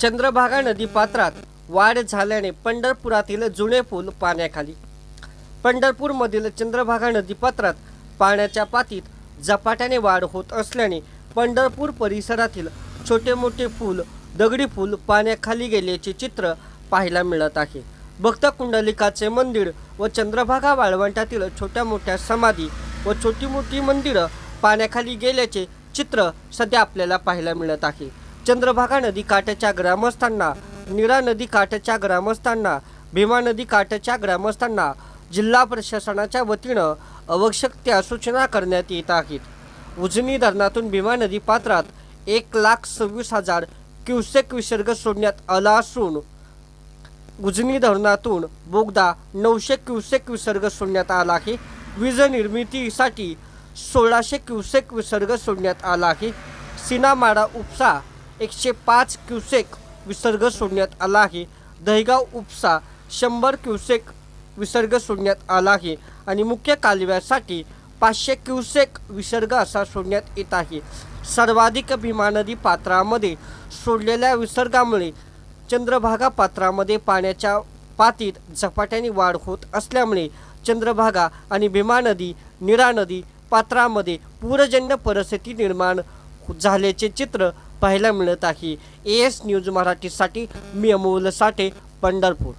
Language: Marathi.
चंद्रभागा नदी पात्रात वाढ झाल्याने पंढरपुरातील जुने पूल पाण्याखाली. पंढरपूरमधील चंद्रभागा नदी पात्रात पाण्याच्या पातीत झपाट्याने वाढ होत असल्याने पंढरपूर परिसरातील छोटे मोठे पूल दगडी पूल पाण्याखाली गेल्याचे चित्र पाहायला मिळत आहे. भक्त कुंडलिकाचे मंदिर व चंद्रभागा वाळवंटातील छोट्या मोठ्या समाधी व छोटी मोठी मंदिरं पाण्याखाली गेल्याचे चित्र सध्या आपल्याला पाहायला मिळत आहे. चंद्रभागा नदी काठाच्या ग्रामस्थांना नीरा नदी काठाच्या ग्रामस्थांना भीमा नदी काठाच्या ग्रामस्थांना जिल्हा प्रशासनाच्या वतीनं आवश्यक त्या सूचना करण्यात येत आहेत. उजनी धरणातून भीमा नदी पात्रात एक लाख सव्वीस हजार क्युसेक विसर्ग सोडण्यात आला असून उजनी धरणातून बोगदा नऊशे क्युसेक विसर्ग सोडण्यात आला आहे. वीज निर्मितीसाठी सोळाशे क्युसेक विसर्ग सोडण्यात आला आहे. सिनामाडा उपसा एकशे पाच क्युसेक विसर्ग सोडण्यात आला आहे दहेगाव उपसा शंभर क्युसेक विसर्ग सोडण्यात आला आहे आणि मुख्य कालव्यासाठी पाचशे क्युसेक विसर्ग असा सोडण्यात येत आहे सर्वाधिक भीमा नदी पात्रामध्ये सोडलेल्या विसर्गामुळे चंद्रभागा पात्रामध्ये पाण्याच्या पातीत झपाट्याने वाढ होत असल्यामुळे चंद्रभागा आणि भीमा नदी निरा नदी पात्रामध्ये पूरजन्य परिस्थिती निर्माण झाल्याचे चित्र पाहायला मिळत आहे. ए एस न्यूज मराठीसाठी मी अमोल साठे पंढरपूर.